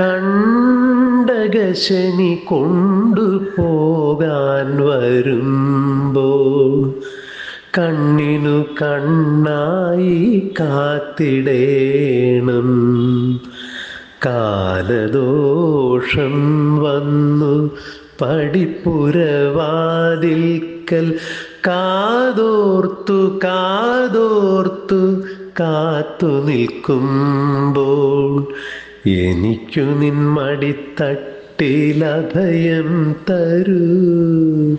കണ്ടകശനി കൊണ്ടുപോകാൻ വരുമ്പോൾ കണ്ണിനു കണ്ണായി കാത്തിടേണം. കാലദോഷം വന്നു പടിപ്പുരവാതിൽക്കൽ. കാതോർത്തു കാതോർത്തു കാത്തു നിൽക്കുമ്പോൾ എനിക്കു നിൻ മടിത്തട്ടിലഭയം തരൂ.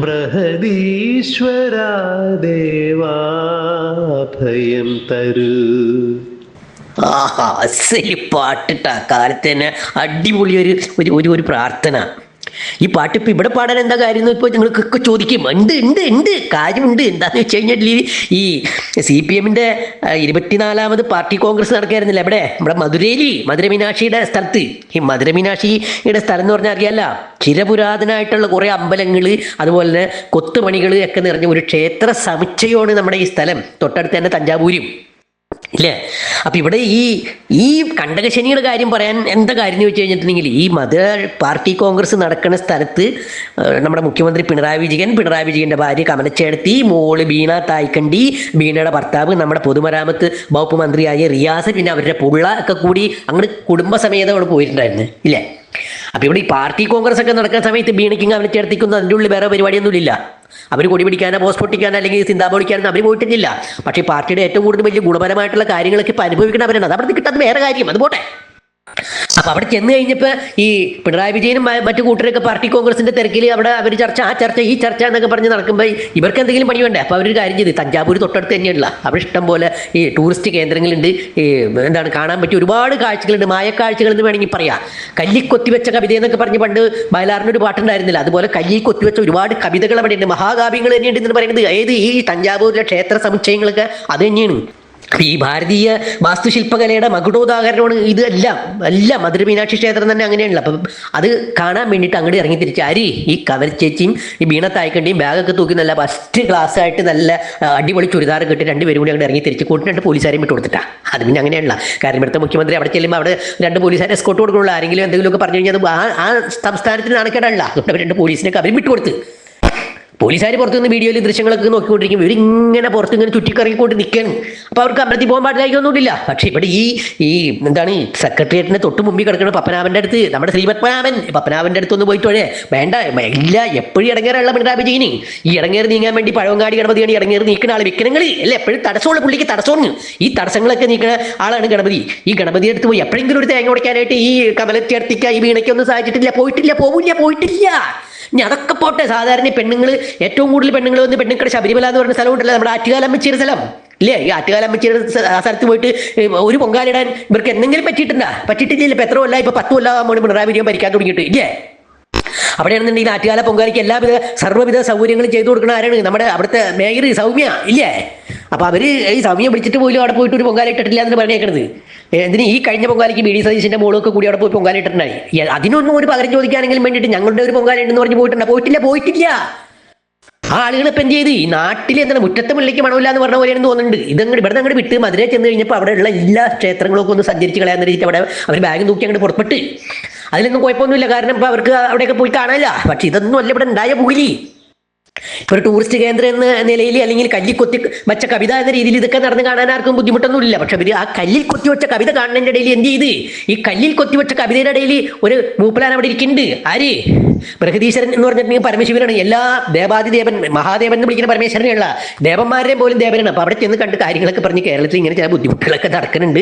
ബൃഹദീശ്വരാ ദേവാഭയം തരൂ. ആഹാ പാട്ടിട്ടാ. കാലത്ത് തന്നെ അടിപൊളി ഒരു ഒരു ഒരു പ്രാർത്ഥന. ഈ പാട്ട് ഇപ്പൊ ഇവിടെ പാടാൻ എന്താ കാര്യം ഇപ്പോൾ നിങ്ങൾക്കൊക്കെ ചോദിക്കും. ഉണ്ട് ഉണ്ട് ഉണ്ട്. കാര്യമുണ്ട്. എന്താന്ന് വെച്ച് കഴിഞ്ഞാൽ ഈ- സി പി എമ്മിന്റെ ഇരുപത്തിനാലാമത് പാർട്ടി കോൺഗ്രസ് നടക്കായിരുന്നില്ല എവിടെ നമ്മുടെ മധുരയിൽ മധുര മീനാക്ഷിയുടെ സ്ഥലത്ത്. ഈ മധുര മീനാക്ഷിയുടെ സ്ഥലം എന്ന് പറഞ്ഞാൽ അറിയാല്ല ചിരപുരാതനായിട്ടുള്ള കുറേ അമ്പലങ്ങൾ അതുപോലെ തന്നെ കൊത്തുപണികൾ ഒക്കെ നിറഞ്ഞ ഒരു ക്ഷേത്ര സമുച്ചയമാണ് നമ്മുടെ ഈ സ്ഥലം. തൊട്ടടുത്ത് തന്നെ തഞ്ചാവൂരും. ഇല്ലേ? അപ്പൊ ഇവിടെ ഈ ഈ കണ്ടകശനിയുടെ കാര്യം പറയാൻ എന്താ കാര്യം എന്ന് വെച്ച് കഴിഞ്ഞിട്ടുണ്ടെങ്കിൽ ഈ മത പാർട്ടി കോൺഗ്രസ് നടക്കുന്ന സ്ഥലത്ത് നമ്മുടെ മുഖ്യമന്ത്രി പിണറായി വിജയൻ പിണറായി വിജയന്റെ ഭാര്യ കമലച്ചേടത്തി മോൾ ബീണ തായ്ക്കണ്ടി ബീണയുടെ ഭർത്താവ് നമ്മുടെ പൊതുമരാമത്ത് വകുപ്പ് മന്ത്രിയായ റിയാസ് പിന്നെ അവരുടെ പുള്ള ഒക്കെ കൂടി അങ്ങോട്ട് കുടുംബസമേതം അവിടെ പോയിട്ടുണ്ടായിരുന്നു. ഇല്ലേ? അപ്പൊ ഇവിടെ ഈ പാർട്ടി കോൺഗ്രസ് ഒക്കെ നടക്കുന്ന സമയത്ത് ബീണിക്കിങ് അവനെ ചേർത്തിക്കുന്നു അതിന്റെ ഉള്ളിൽ വേറെ പരിപാടിയൊന്നും ഇല്ല അവർ കൊടി പിടിക്കാനോ പോസ്റ്റ് പൊട്ടിക്കാനോ അല്ലെങ്കിൽ സിന്താ പൊടിക്കാനോ അവർ പോയിട്ടില്ല. പക്ഷേ പാർട്ടിയുടെ ഏറ്റവും കൂടുതൽ വലിയ ഗുണപരമായിട്ടുള്ള കാര്യങ്ങളൊക്കെ ഇപ്പൊ അനുഭവിക്കണം അത് അവിടെ കിട്ടാത്ത വേറെ കാര്യം. അത് പോട്ടെ. അപ്പൊ അവിടെ ചെന്ന് കഴിഞ്ഞപ്പോ ഈ പിണറായി വിജയനും മറ്റു കൂട്ടരൊക്കെ പാർട്ടി കോൺഗ്രസിന്റെ തിരക്കിൽ അവിടെ അവർ ചർച്ച ആ ചർച്ച ഈ ചർച്ച എന്നൊക്കെ പറഞ്ഞ് നടക്കുമ്പോൾ ഇവർക്ക് എന്തെങ്കിലും പണി വേണ്ടേ? അപ്പൊ അവരൊരു കാര്യം ചെയ്ത് തഞ്ചാവൂർ തൊട്ടടുത്ത് തന്നെയുള്ള അവിടെ ഇഷ്ടം പോലെ ഈ ടൂറിസ്റ്റ് കേന്ദ്രങ്ങളുണ്ട്. ഈ എന്താണ് കാണാൻ പറ്റിയ ഒരുപാട് കാഴ്ചകളുണ്ട്. മായക്കാഴ്ചകൾ എന്ന് വേണമെങ്കിൽ പറയാം. കല്ലി കൊത്തിവെച്ച കവിത എന്നൊക്കെ പറഞ്ഞ് പണ്ട് വയലാറിന് ഒരു പാട്ടുണ്ടായിരുന്നില്ല. അതുപോലെ കല്ലി കൊത്തിവെച്ച ഒരുപാട് കവിതകൾ അവിടെ ഉണ്ട് മഹാകാവ്യങ്ങൾ തന്നെയുണ്ട് എന്ന് പറയുന്നത്. ഏത്? ഈ തഞ്ചാവൂരിലെ ക്ഷേത്ര സമുച്ചയങ്ങളൊക്കെ അത് തന്നെയാണ്. ഈ ഭാരതീയ വാസ്തുശില്പകലയുടെ മകുടോദാഹരണമാണ് ഇതെല്ലാം എല്ലാം. മധുര മീനാക്ഷി ക്ഷേത്രം തന്നെ അങ്ങനെയാണല്ലോ. അപ്പം അത് കാണാൻ വേണ്ടിയിട്ട് അങ്ങോട്ട് ഇറങ്ങി തിരിച്ച് ആര് ഈ കവരച്ചേച്ചിയും ഈ വീണ തായ്ക്കണ്ടിയും ബാഗൊക്കെ തൂക്കി നല്ല ഫസ്റ്റ് ക്ലാസ് ആയിട്ട് നല്ല അടിപൊളി ചുരിദാർ കിട്ടി രണ്ടുപേരും കൂടി അങ്ങോട്ട് ഇറങ്ങി തിരിച്ച് രണ്ട് പോലീസുകാരെയും വിട്ട് കൊടുത്തിട്ടാ. അത് പിന്നെ അങ്ങനെയാണല്ല. കാരണം ഇവിടുത്തെ മുഖ്യമന്ത്രി അവിടെ ചെല്ലുമ്പോൾ അവിടെ രണ്ട് പോലീസുകാരെ എസ്കോട്ട് കൊടുക്കുള്ളൂ ആരെങ്കിലും എന്തെങ്കിലുമൊക്കെ പറഞ്ഞു കഴിഞ്ഞാൽ ആ ആ സംസ്ഥാനത്തിന് നാണക്കേടല്ല അതുകൊണ്ട് രണ്ട് പോലീസിനൊക്കെ അവരും വിട്ടുകൊടുത്ത് പോലീസുകാർ പുറത്തു നിന്ന് വീഡിയോയിൽ ദൃശ്യങ്ങളൊക്കെ നോക്കിക്കൊണ്ടിരിക്കും. ഇവരിങ്ങനെ പുറത്ത് ഇങ്ങനെ ചുറ്റിക്കറങ്ങിക്കൊണ്ട് നിൽക്കണം അപ്പോൾ അവർക്ക് അമ്പലത്തിൽ പോകാൻ പാടില്ലായിക്കൊന്നുമില്ല പക്ഷേ ഇവിടെ ഈ ഈ എന്താണ് ഈ സെക്രട്ടേറിയറ്റിന് തൊട്ട് മുമ്പിൽ കിടക്കുന്ന പപ്പനാവന്റെ അടുത്ത് നമ്മുടെ ശ്രീപത്മനാഭൻ പപ്പനാഭന്റെ അടുത്തൊന്ന് പോയിട്ട് വഴേ വേണ്ട ഇല്ല എപ്പോഴും ഇടങ്ങേറുള്ള പിണറായി ഈ ഇടങ്ങേറ് നീങ്ങാൻ വേണ്ടി പഴവങ്ങാടി ഗണപതിയാണ് ഇടങ്ങേറ് നീക്കുന്ന ആൾ വിൽക്കണങ്ങൾ അല്ലെ? എപ്പോഴും തടസ്സമുള്ള പുള്ളിക്ക് തടസ്സമാണ് ഈ തടസ്സങ്ങളൊക്കെ നീക്കുന്ന ആളാണ് ഗണപതി. ഈ ഗണപതി അടുത്ത് പോയി എപ്പോഴെങ്കിലും ഒരു തേങ്ങ ഉടയ്ക്കാനായിട്ട് ഈ കമലച്ചേർത്തിക്ക ഈ വീണയ്ക്കൊന്നും സാധിച്ചിട്ടില്ല. പോയിട്ടില്ല പോവില്ല പോയിട്ടില്ല. ഇനി അതൊക്കെ പോട്ടെ. സാധാരണ പെണ്ണുങ്ങൾ ഏറ്റവും കൂടുതൽ പെണ്ണുങ്ങൾ വന്ന് പെണ്ണുങ്ങളുടെ ശബരിമല എന്ന് പറഞ്ഞ സ്ഥലമുണ്ടല്ലോ. നമ്മുടെ ആറ്റുകാലമ്മച്ചിയുടെ സ്ഥലം. ഇല്ലേ? ഈ ആറ്റുകാലമ്മച്ചിയുടെ ആ സ്ഥലത്ത് പോയിട്ട് ഒരു പൊങ്കാലിടാൻ ഇവർക്ക് എന്തെങ്കിലും പറ്റിയിട്ടുണ്ടാ? പറ്റിയിട്ടില്ല ഇപ്പൊ എത്ര കൊല്ല ഇപ്പൊ പത്ത് കൊല്ലമാകുമ്പോൾ പിണറായി വിജയൻ ഭരിക്കാൻ തുടങ്ങിയിട്ട്. ഇല്ലേ? അവിടെയാണെന്നുണ്ടെങ്കിൽ ആറ്റുകാല പൊങ്കാലിക്ക് എല്ലാവിധ സർവവിധ സൗകര്യങ്ങളും ചെയ്തു കൊടുക്കുന്ന ആരാണ്? നമ്മുടെ അവിടുത്തെ മേയർ സൗമ്യ. ഇല്ലേ? അപ്പൊ അവർ ഈ സമയം വിളിച്ചിട്ട് പോലും അവിടെ പോയിട്ട് ഒരു പൊങ്കാല ഇട്ടിട്ടില്ല എന്ന് പറഞ്ഞേക്കണത്. എന്തിന് ഈ കഴിഞ്ഞ പൊങ്കാലയ്ക്ക് ബി ഡി മോളൊക്കെ കൂടി അവിടെ പോയി പൊങ്കാല ഇട്ടിട്ടുണ്ടായി. അതിനൊന്നും ഒരു പകരം ചോദിക്കാനെങ്കിലും വേണ്ടിയിട്ട് ഞങ്ങളുടെ ഒരു പൊങ്കാല ഉണ്ടെന്ന് പറഞ്ഞ് പോയിട്ടുണ്ട്. പോയിട്ടില്ല പോയിട്ടില്ല. ആ ആളുകൾ ഇപ്പം എന്ത് ചെയ്ത്? ഈ നാട്ടിൽ എന്താണ് മുറ്റത്തെ മുള്ളിലേക്ക് മണമില്ല എന്ന് പറഞ്ഞ പോലെയാണ് തോന്നുന്നുണ്ട്. ഇതങ്ങോട്ട് ഇവിടെ അങ്ങോട്ട് വിട്ട് മധുരയിൽ ചെന്ന് കഴിഞ്ഞപ്പോൾ അവിടെയുള്ള എല്ലാ ക്ഷേത്രങ്ങളൊക്കെ ഒന്ന് സഞ്ചരിച്ച് കളയാന്ന് രീതി അവിടെ അവർ ബാഗ് തൂക്കി അങ്ങോട്ട് പുറപ്പെട്ട്. അതിലൊന്നും കുഴപ്പമൊന്നുമില്ല. കാരണം ഇപ്പൊ അവർക്ക് അവിടെയൊക്കെ പോയി കാണാനില്ല. പക്ഷെ ഇതൊന്നും അല്ല ഇവിടെ ഉണ്ടായ പുകിലി. ഒരു ടൂറിസ്റ്റ് കേന്ദ്രം എന്ന നിലയിൽ അല്ലെങ്കിൽ കല്ലിൽ കൊത്തി വെച്ച കവിത എന്ന രീതിയിൽ ഇതൊക്കെ നടന്ന് കാണാൻ ആർക്കും ബുദ്ധിമുട്ടൊന്നുമില്ല. പക്ഷെ ആ കല്ലിൽ കൊത്തി വെച്ച കവിത കാണുന്നതിന്റെ ഇടയിൽ എന്ത് ചെയ്ത്? ഈ കല്ലിൽ കൊത്തി വെച്ച കവിതയുടെ ഇടയിൽ ഒരു മൂപ്പലാൻ അവിടെ ഇരിക്കുന്നുണ്ട്. ആര്? ബൃഹദീശ്വരൻ എന്ന് പറഞ്ഞിട്ടുണ്ടെങ്കിൽ പരമശിവനാണ് എല്ലാ ദേവാദി ദേവൻ മഹാദേവൻ എന്ന് വിളിക്കുന്ന പരമേശ്വരനെയുള്ള ദേവന്മാരെ പോലും ദേവനാണ്. അപ്പൊ അവിടെ ചെന്ന് കണ്ട് കാര്യങ്ങളൊക്കെ പറഞ്ഞ് കേരളത്തിൽ ഇങ്ങനെ ചില ബുദ്ധിമുട്ടുകളൊക്കെ നടക്കുന്നുണ്ട്.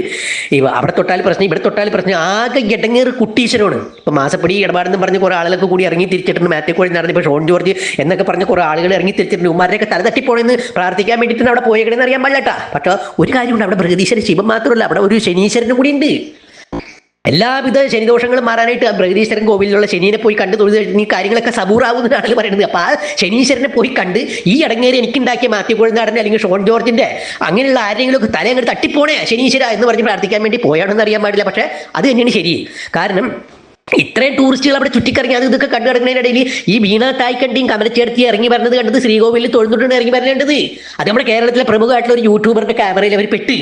ഇവ അവിടെ തൊട്ടാൽ പ്രശ്നം ഇവിടെ തൊട്ടാൽ പ്രശ്നം. ആകെ ഇടങ്ങേറ് കുട്ടീശ്വരമാണ് ഇപ്പൊ മാസപ്പടി ഇടപാടെന്ന് പറഞ്ഞ് കുറെ ആളുകളൊക്കെ കൂടി ഇറങ്ങി തിരിച്ചിട്ടുണ്ട്. മാറ്റേക്കോഴി നടന്നിപ്പോൾ ഷോൺ ജോർജ് എന്നൊക്കെ പറഞ്ഞ് കുറെ ആളുകൾ ഇറങ്ങി തിരിച്ചിട്ടുണ്ട്. ഉമ്മാരെയൊക്കെ തല തട്ടിപ്പോണെന്ന് പ്രാർത്ഥിക്കാൻ വേണ്ടിയിട്ടാണ് അവിടെ പോയേക്കണെന്ന് അറിയാൻ പാടില്ലട്ടാ പക്ഷെ ഒരു കാര്യമുണ്ട്. അവിടെ ബൃഹദീശ്വരൻ ശിവൻ മാത്രമല്ല. അവിടെ ഒരു ശനീശ്വരനും കൂടി ഉണ്ട്. എല്ലാവിധ ശനിദോഷങ്ങളും മാറാനായിട്ട് ആ കോവിലുള്ള ശനീനെ പോയി കണ്ട് തൊഴുത് ഈ കാര്യങ്ങളൊക്കെ സബൂറാവുന്നതാണ് പറയുന്നത്. അപ്പൊ ആ ശനീശ്വരനെ പോയി കണ്ട് ഈ അടങ്ങേരി എനിക്കുണ്ടാക്കിയ മാത്യു കുഴനാടന്റെ അല്ലെങ്കിൽ ഷോൺ ജോർജിന്റെ അങ്ങനെയുള്ള ആരെങ്കിലും ഒക്കെ തല അങ്ങോട്ട് തട്ടിപ്പോണേ ശനീശ്വര എന്ന് പറഞ്ഞ് പ്രാർത്ഥിക്കാൻ വേണ്ടി പോയാണെന്ന് അറിയാൻ പാടില്ല. പക്ഷെ അത് തന്നെയാണ് ശരി. കാരണം ഇത്രയും ടൂറിസ്റ്റുകൾ അവിടെ ചുറ്റിക്കറങ്ങി അത് ഇതൊക്കെ കണ്ടു കിടക്കുന്നതിനിടയിൽ ഈ വീണ തായ്ക്കണ്ടിയും കമലച്ചേർത്തി ഇറങ്ങി വരുന്നത് കണ്ടത് ശ്രീകോവിലിൽ തൊഴുന്നുണ്ടെന്ന് ഇറങ്ങി വരേണ്ടത്. അത് നമ്മുടെ കേരളത്തിലെ പ്രമുഖമായിട്ടുള്ള ഒരു യൂട്യൂബറിന്റെ ക്യാമറയിൽ അവർ പെട്ട്.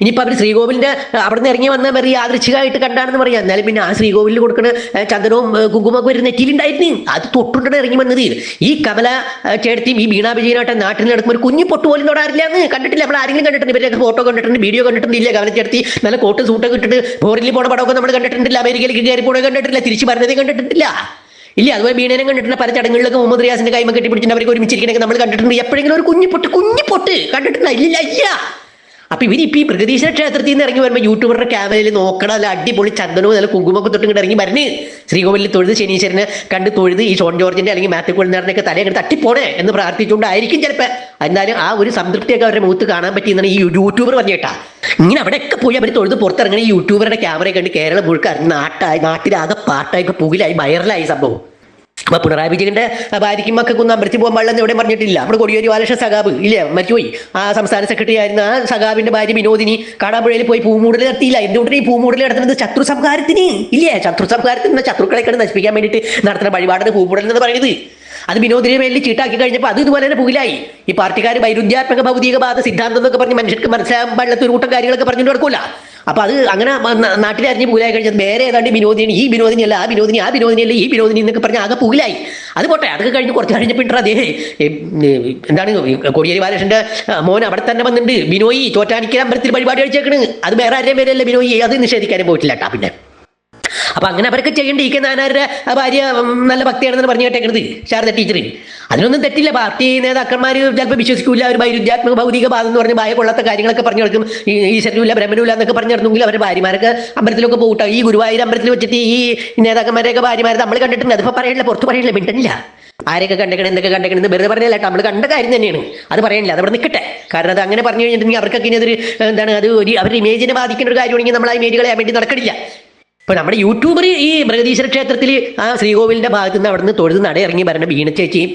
ഇനിയിപ്പോൾ അവർ ശ്രീകോവിലിന്റെ അവിടെ നിന്ന് ഇറങ്ങി വന്ന വെറിയ യാദൃച്ഛികമായിട്ട് കണ്ടാണെന്ന് പറയാം. എന്നാലും പിന്നെ ആ ശ്രീകോവിലിൽ കൊടുക്കുന്ന ചന്ദനവും കുങ്കുമൊക്കെ ഒരു നെറ്റിയിലുണ്ടായിരുന്നു. അത് തൊട്ടുണ്ടെന്ന് ഇറങ്ങി വന്നത്. ഈ കമല ചേട്ടത്തിയും ഈ വീണാ വിജയനായിട്ട് നാട്ടിൽ നടക്കുമ്പോൾ ഒരു കുഞ്ഞു പൊട്ട് പോലും തൊടാറില്ല എന്ന് കണ്ടിട്ടില്ല നമ്മൾ ആരെങ്കിലും കണ്ടിട്ടുണ്ട്. ഇവരൊക്കെ ഫോട്ടോ കണ്ടിട്ടുണ്ട് വീഡിയോ കണ്ടിട്ടുണ്ട്. ഇല്ല കമല ചേർത്തി നല്ല കോട്ട് സൂട്ടൊക്കെ ഇട്ടിട്ട് ഫോറിൽ പോണ പടമൊക്കെ നമ്മൾ കണ്ടിട്ടില്ല അമേരിക്കയിലേക്ക് കയറി പോണ കണ്ടിട്ടില്ല. തിരിച്ചു പറഞ്ഞതേ കണ്ടിട്ടില്ല. ഇല്ല അതുപോലെ വീണേനെ കണ്ടിട്ടുണ്ട് പല ചടങ്ങുകളിലൊക്കെ മുഹമ്മദ് റിയാസിന്റെ കൈമ കെട്ടിപ്പിടിച്ചിട്ട് അവർക്ക് ഒരുമിച്ചിരിക്കണൊക്കെ നമ്മൾ കണ്ടിട്ടുണ്ട്. എപ്പോഴെങ്കിലും ഒരു കുഞ്ഞു പൊട്ട് കുഞ്ഞു പൊട്ട് കണ്ടിട്ടില്ല ഇല്ല ഇല്ല. അപ്പൊ ഇവരിപ്പോ ഈ പ്രകൃതീശ്വര ക്ഷേത്രത്തിൽ നിന്ന് ഇറങ്ങി വരുമ്പോൾ യൂട്യൂബറുടെ ക്യാമറയിൽ നോക്കണം അല്ല അടിപൊളി ചന്ദനവും നല്ല കുങ്കുമൊക്കെ തൊട്ട് ഇങ്ങോട്ട് ഇറങ്ങി വരണ്. ശ്രീകോവിലിൽ തൊഴുത് ശനീശ്വരനെ കണ്ട് തൊഴുത് ഈ ഷോൺ ജോർജിന്റെ അല്ലെങ്കിൽ മാത്യു കൊള്ളുന്നവരുടെയൊക്കെ തലയെ തട്ടിപ്പോണേ എന്ന് പ്രാർത്ഥിച്ചുകൊണ്ടായിരിക്കും ചിലപ്പോൾ എന്നാലും ആ ഒരു സംതൃപ്തിയൊക്കെ അവരുടെ മുഖത്ത് കാണാൻ പറ്റിയെന്നാണ് ഈ യൂട്യൂബർ പറഞ്ഞേട്ടാ ഇങ്ങനെ അവിടെയൊക്കെ പോയി അവർ തൊഴുത് പുറത്തിറങ്ങണ ഈ യൂട്യൂബറുടെ ക്യാമറയെ കണ്ട് കേരളം മുഴുക്ക നാട്ടായി നാട്ടിലാകെ പാട്ടായി ഇപ്പൊ പുകിലായി വൈറലായി സംഭവം. അപ്പൊ പിണറായി വിജയന്റെ ഭാര്യയ്ക്കും മക്കൾക്കൊന്നും അമ്പലത്തിൽ പോകാൻ പാടില്ലെന്ന് എവിടെ പറഞ്ഞിട്ടില്ല. നമ്മുടെ കൊടിയേരി ബാലകൃഷ്ണ സഖാബ് ഇല്ലേ? മരിച്ചുപോയി. ആ സംസ്ഥാന സെക്രട്ടറി ആയിരുന്ന ആ സഖാബിന്റെ ഭാര്യ വിനോദിനി കാടാപുഴയിൽ പോയി പൂമൂടൽ നടത്തിയില്ല. എന്തുകൊണ്ട് ഈ പൂമൂടൽ നടത്തുന്നത്? ശത്രു സംഹാരത്തിന്. ഇല്ലേ? ശത്രു സംഹാരത്തിന് ശത്രുക്കളെ കണ്ട് നശിപ്പിക്കാൻ വേണ്ടിയിട്ട് നടത്തുന്ന വഴിപാടാണ് പൂമൂടൽ എന്ന് പറയുന്നത്. അത് വിനോദിനെ വേണ്ടി ചീട്ടാക്കി കഴിഞ്ഞപ്പോൾ അത് ഇതുപോലെ തന്നെ പുകിലായി. ഈ പാർട്ടിക്കാർ വൈരുദ്ധ്യാത്മക ഭൗതികവാദ സിദ്ധാന്തം എന്നൊക്കെ പറഞ്ഞ് മനുഷ്യർക്ക് മനസ്സിലാകാൻ പാടില്ലാത്ത ഒരു കൂട്ടം കാര്യങ്ങളൊക്കെ പറഞ്ഞുകൊണ്ട് നടക്കൂല. അപ്പൊ അത് അങ്ങനെ നാട്ടിൽ അറിഞ്ഞ് പൂലായി കഴിഞ്ഞത് വേറെ ഏതാണ്ട് വിനോദിനി ഈ വിനോദിനി അല്ല ആ വിനോദിനി ആ വിനോദിനി അല്ല ഈ വിനോദിനി എന്നൊക്കെ പറഞ്ഞ് ആകെ പൂലായി അത് പോട്ടെ അതൊക്കെ കഴിഞ്ഞ് കുറച്ച് കഴിഞ്ഞപ്പോൾ അതേ എന്താണ് കോടിയേരി ബാലകൃഷ്ണന്റെ മോൻ അവിടെ തന്നെ വന്നിട്ടുണ്ട്. ബിനോയി ചോറ്റാനിക്കൽ അമ്പലത്തിൽ പരിപാടി കഴിച്ചേക്കണ്. അത് വേറെ ആരെയും പേരല്ല ബിനോയി അത് നിഷേധിക്കാനും പോയിട്ടില്ല കേട്ടാ പിന്നെ. അപ്പൊ അങ്ങനെ അവരൊക്കെ ചെയ്യേണ്ട ആ ഭാര്യ നല്ല ഭക്തിയാണെന്ന് പറഞ്ഞു കേട്ടേക്കണത് ശാരദ ടീച്ചർ അതിനൊന്നും തെറ്റില്ല. പാർട്ടി നേതാക്കന്മാർ ചിലപ്പോൾ വിശ്വസിക്കില്ല ഒരു വൈരുദ്ധ്യാത്മക ഭൗതിക ബാധം എന്ന് പറഞ്ഞ് ഭയ കൊള്ളാത്ത കാര്യങ്ങളൊക്കെ പറഞ്ഞു കൊടുക്കും ഈശ്വരനുമില്ല ബ്രഹ്മനുമില്ല എന്നൊക്കെ പറഞ്ഞു നടന്നെങ്കിൽ അവരുടെ ഭാര്യമാരൊക്കെ അമ്പലത്തിലൊക്കെ പോകട്ടെ ഈ ഗുരുവായൂർ അമ്പലത്തിൽ വെച്ചിട്ട് ഈ നേതാക്കന്മാരെയൊക്കെ ഭാര്യമാരെ നമ്മൾ കണ്ടിട്ടുണ്ട്. അതിപ്പോൾ പറയണില്ല പുറത്ത് പറയണില്ല മിണ്ടണില്ല. ആരെയൊക്കെ കണ്ടേക്കണം എന്തൊക്കെ കണ്ടേക്കണം എന്ന് വെറുതെ പറഞ്ഞല്ല നമ്മൾ കണ്ട കാര്യം തന്നെയാണ്. അത് പറയണില്ല അതവിടെ നിൽക്കട്ടെ കാരണം അത് അങ്ങനെ പറഞ്ഞു കഴിഞ്ഞിട്ടുണ്ടെങ്കിൽ അവർക്കൊക്കെ ഇനി അതൊരു എന്താണ് അത് ഒരു അവരുടെ ഇമേജിനെ ബാധിക്കുന്ന ഒരു കാര്യമാണെങ്കിൽ നമ്മൾ ആ ഇമേജ് കളയാൻ വേണ്ടി നടക്കണില്ല. ഇപ്പൊ നമ്മുടെ യൂട്യൂബർ ഈ ബൃഹദീശ്വര ക്ഷേത്രത്തിൽ ആ ശ്രീകോവിലിന്റെ ഭാഗത്ത് നിന്ന് അവിടെ നിന്ന് തൊഴുത് നട ഇറങ്ങി വരണ വീണ ചേച്ചിയും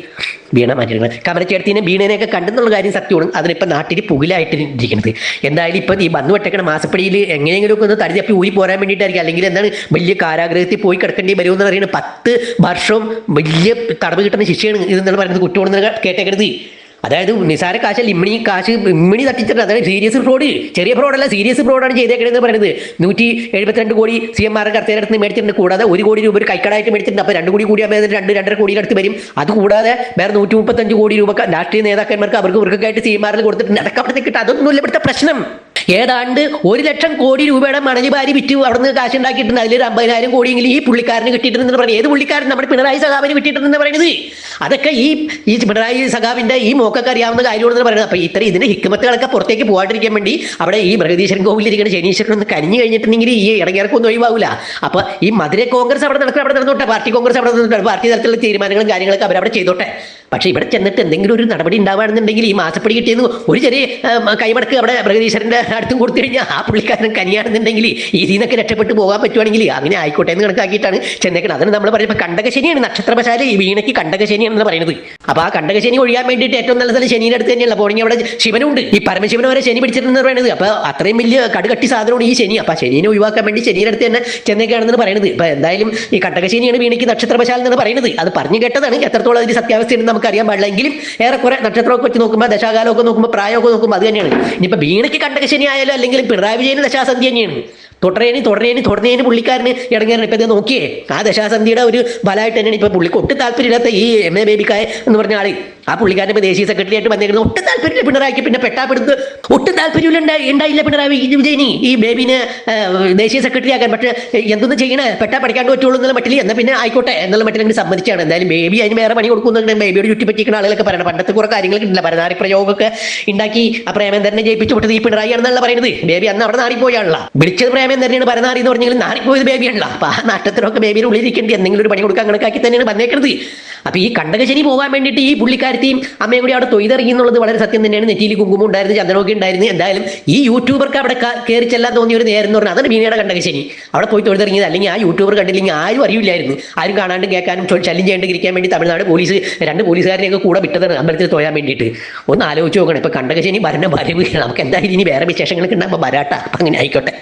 വീണ മാറ്റിരുന്നത് കമലച്ചേർത്തിനെ വീണനെയൊക്കെ കണ്ടെന്നുള്ള കാര്യം സത്യമാണ്. അതിനിപ്പോൾ നാട്ടിൽ പുകിലായിട്ട് ഇരിക്കുന്നത് എന്തായാലും ഇപ്പം ഈ വന്നു വെട്ടേക്കണ മാസപ്പടിയിൽ എങ്ങനെയെങ്കിലുമൊക്കെ ഒന്ന് തടി തപ്പി ഊരി പോരാൻ വേണ്ടിയിട്ടായിരിക്കും. അല്ലെങ്കിൽ എന്താണ് വലിയ കാരാഗ്രഹത്തിൽ പോയി കിടക്കേണ്ടി വരുമെന്ന് പറയുന്നത് പത്ത് വർഷം വലിയ തടവ് കിട്ടുന്ന ശിക്ഷയാണ് ഇതെന്നാണ് പറയുന്നത് കുറ്റമാണെന്ന് കേട്ടേക്കരുത്. അതായത് നിസാര കാശല്ല ഇമ്മിണി കാശ് ഇമ്മിണി തട്ടിച്ചിട്ട് അതായത് സീരിയസ് ഫ്രോഡ് ചെറിയ ഫ്രോഡല്ല സീരിയസ് ഫ്രോഡാണ് ചെയ്തേക്കണെന്ന് പറയുന്നത്. നൂറ്റി എഴുപത്തിരണ്ട് കോടി സി എം ആർ കർത്തേരടുത്ത് നിന്ന് മേടിച്ചിട്ടുണ്ട്. കൂടാതെ ഒരു കോടി രൂപ ഒരു കൈക്കടായിട്ട് മേടിച്ചിട്ടുണ്ട്. അപ്പോൾ രണ്ട് കോടി കൂടി ആകുമ്പോൾ രണ്ട് രണ്ടര കോടിയുടെ അടുത്ത് വരും. അത് കൂടാതെ വേറെ നൂറ്റി മുപ്പത്തഞ്ച് കോടി രൂപ രാഷ്ട്രീയ നേതാക്കന്മാർക്ക് അവർക്ക് ഇവർക്കൊക്കെ ആയിട്ട് സി എം ആറിൽ കൊടുത്തിട്ടുണ്ട്. അതൊക്കെ അവിടെ നിൽക്കട്ടെ അതൊന്നുമില്ല ഇവിടുത്തെ പ്രശ്നം. ഏതാണ്ട് ഒരു ലക്ഷം കോടി രൂപയുടെ മണലി ഭാര്യ വിറ്റ് അവിടെ നിന്ന് കാശ് ഉണ്ടാക്കിയിട്ടുണ്ട് അതിൽ ഒരു അമ്പതിനായിരം കോടിയെങ്കിലും ഈ പുള്ളിക്കാരന് കിട്ടിയിട്ടുണ്ടെന്ന് പറയുന്നത്. ഏത് പുള്ളിക്കാരൻ നമ്മുടെ പിണറായി സഖാവിന് കിട്ടിയിട്ടുണ്ടെന്ന് പറയുന്നത്? അതൊക്കെ ഈ ഈ പിണറായി സഖാവിന്റെ ഈ മോക്കൊക്കെ അറിയാവുന്ന കാര്യമാണെന്ന് പറയുന്നത്. അപ്പൊ ഇത്ര ഇതിന്റെ ഹിക്കുമത്തുകളൊക്കെ പുറത്തേക്ക് പോകാണ്ടിരിക്കാൻ വേണ്ടി അവിടെ ഈ ബൃഹദീശ്വരൻ കോവിലിരിക്കുന്ന ശനീശ്വരൻ ഒന്ന് കനിഞ്ഞു കഴിഞ്ഞിട്ടുണ്ടെങ്കിൽ ഈ ഇടങ്ങിറക്കൊന്നും ഒഴിവാവില്ല അപ്പൊ ഈ മധുര കോൺഗ്രസ് അവിടെ നടക്കുന്ന അവിടെ നടന്നോട്ടെ? പാർട്ടി കോൺഗ്രസ് അവിടെ നടന്നോട്ടെ? പാർട്ടി തലത്തിലുള്ള തീരുമാനങ്ങളും കാര്യങ്ങളൊക്കെ അവരവിടെ ചെയ്തോട്ടെ? പക്ഷേ ഇവിടെ ചെന്നിട്ട് എന്തെങ്കിലും ഒരു നടപടി ഉണ്ടാവുകയാണെന്നുണ്ടെങ്കിൽ ഈ മാസപ്പടി കിട്ടിയത് ഒരു ചെറിയ കൈവടക്ക് അവിടെ പ്രഗതീശ്വരന്റെ അടുത്തും കൊടുത്തു കഴിഞ്ഞാൽ ആ പുള്ളിക്കാരൻ കനിയാണെന്നുണ്ടെങ്കിൽ ഇതിൽ നിന്നൊക്കെ രക്ഷപ്പെട്ട് പോകാൻ പറ്റുവാണെങ്കിൽ അങ്ങനെ ആയിക്കോട്ടെ എന്ന് കണക്കാക്കിയിട്ടാണ് ചെന്നേക്കുന്നത് അതിന് നമ്മൾ പറയുമ്പോൾ കണ്ടകശനിയാണ് നക്ഷത്രപശാല ഈ വീണയ്ക്ക് കണ്ടകശനിയാണെന്ന് പറയുന്നത്. അപ്പൊ ആ കണ്ടകശനി ഒഴിയാൻ വേണ്ടിയിട്ട് ഏറ്റവും നല്ല സ്ഥലം ശനിയുടെ അടുത്ത് തന്നെയല്ല? പോണെങ്കിൽ അവിടെ ശിവനുണ്ട്. ഈ പരമശിവൻ വരെ ശനി പിടിച്ചിട്ടുണ്ടെന്ന് പറയുന്നത്. അപ്പൊ അത്രയും വലിയ കടുകട്ടി സാധനമാണ് ഈ ശനി. അപ്പോൾ ശനിനെ ഒഴിവാക്കാൻ വേണ്ടി ശനിയുടെ അടുത്ത് തന്നെ ചെന്നേക്കാണെന്ന് പറയുന്നത്. ഇപ്പൊ എന്തായാലും ഈ കണ്ടകശനിയാണ് വീണയ്ക്ക് നക്ഷത്രപശാല എന്ന് പറയുന്നത്. അത് പറഞ്ഞു കേട്ടതാണ്. എത്രത്തോളം അതിന്റെ സത്യാവസ്ഥയെന്ന് നമുക്ക് അറിയാൻ പാടില്ല. എങ്കിലും ഏറെക്കുറെ നക്ഷത്രമൊക്കെ വെച്ച് നോക്കുമ്പോൾ ദശാകാലമൊക്കെ നോക്കുമ്പോൾ പ്രായമൊക്കെ നോക്കുമ്പോൾ അത് തന്നെയാണ്. ഇനിയിപ്പോൾ വീണയ്ക്ക് കണ്ടകശനി ആയാലും അല്ലെങ്കിൽ പിണറായി വിജയന് ദശാസന്ധി തന്നെയാണ്. തുടരേനി തുടരേനി തുടരേനി പുള്ളിക്കാരന് ഇടങ്ങേറാണ്. ഇപ്പം ഇത് നോക്കിയേ ആ ദശാസന്ധിയുടെ ഒരു ഫലമായിട്ട് തന്നെയാണ് ഇപ്പം പുള്ളിക്ക് ഒട്ടും താല്പര്യമില്ലാത്ത ഈ എം എ ബേബിക്കായ എന്ന് പറഞ്ഞ ആൾ. ആ പുള്ളിക്കാരൻ ഇപ്പോൾ ദേശീയ സെക്രട്ടറി ആയിട്ട് വന്നേക്കുന്നത് ഒട്ടും താല്പര്യമില്ല പിണറായിക്ക്. പിന്നെ പെട്ടാപ്പെടുത്ത് ഒട്ടും താല്പര്യമില്ല ഉണ്ടായി ഉണ്ടായില്ല പിണറായി വിജയനി. ഈ ബേബിനെ ദേശീയ സെക്രട്ടറി ആക്കാൻ. പക്ഷേ എന്തൊന്നും ചെയ്യണേ? പെട്ടാ പഠിക്കാണ്ട് പറ്റുള്ളൂ എന്നുള്ള മട്ടിൽ എന്നാൽ പിന്നെ ആയിക്കോട്ടെ എന്നുള്ള മട്ടിൽ അങ്ങനെ സമ്മതിച്ചാണ്. എന്തായാലും ബേബി അതിന് വേറെ പണി കൊടുക്കുന്നുണ്ട് ബേബിയോട് ചുറ്റി പറ്റിക്കുന്ന ആളുകളൊക്കെ പറയണം. പണ്ടത്തെ കുറെ കാര്യങ്ങളൊക്കെ ഉണ്ടല്ല പരനാരി പ്രയോഗമൊക്കെ ഉണ്ടാക്കി ആ പ്രേമേന്ദ്രനെ ജയിപ്പിച്ചു വിട്ടത് ഈ പിണറായി ആണെന്നല്ല പറയുന്നത്. ബേബി അന്ന് അവിടെ നാറിപ്പോയാണല്ലോ. വിളിച്ചത് പ്രേമേന്ദ്രനെയാണ് പരനാരി എന്ന് പറഞ്ഞെങ്കിൽ നാറിപ്പോയത് ബേബിയാണല്ലോ. അപ്പൊ ആ നാട്ടത്തിനൊക്കെ ബേബിയുടെ ഉള്ളിലിരിക്കേണ്ടി എന്തെങ്കിലും ഒരു പണി കൊടുക്കാൻ കണക്കാക്കി തന്നെയാണ് വന്നേക്കുന്നത് അപ്പൊ ഈ കണ്ടകശനി പോകാൻ വേണ്ടിയിട്ട് ഈ പുള്ളിക്കാരത്തെയും അമ്മയും കൂടി അവിടെ തൊയ്തെറിയും എന്നുള്ളത് വളരെ സത്യം തന്നെയാണ്. നെറ്റിയിൽ കുങ്കുമം ഉണ്ടായിരുന്നു ചന്ദ്രനോക്കി ഉണ്ടായിരുന്നു. എന്തായാലും ഈ യൂട്യൂബർക്ക് അവിടെ കയറി ചെല്ലാൻ തോന്നിയ ഒരു നേരം എന്ന് പറഞ്ഞാൽ അതാണ് ബീനയുടെ കണ്ടകശനി അവിടെ പോയി തൊഴുതിറങ്ങിയത്. അല്ലെങ്കിൽ ആ യൂട്യൂബർ കണ്ടില്ലെങ്കിൽ ആരും അറിയില്ലായിരുന്നു. ആരും കാണാണ്ട് കേൾക്കാനും ശല്യം ചെയ്യേണ്ടിരിക്കാൻ വേണ്ടി തമിഴ്നാട് പോലീസ് രണ്ട് പോലീസുകാരനെയൊക്കെ കൂടെ വിട്ടതാണ് അമ്പലത്തിൽ തൊഴാൻ വേണ്ടിയിട്ട്. ഒന്ന് ആലോചിച്ച് നോക്കണം. ഇപ്പൊ കണ്ടകശനി ഭരണ വരവ് നമുക്ക് എന്തായാലും ഇനി വേറെ വിശേഷങ്ങളൊക്കെ ഉണ്ടാകുമ്പോൾ വരാട്ട അങ്ങനെ ആയിക്കോട്ടെ.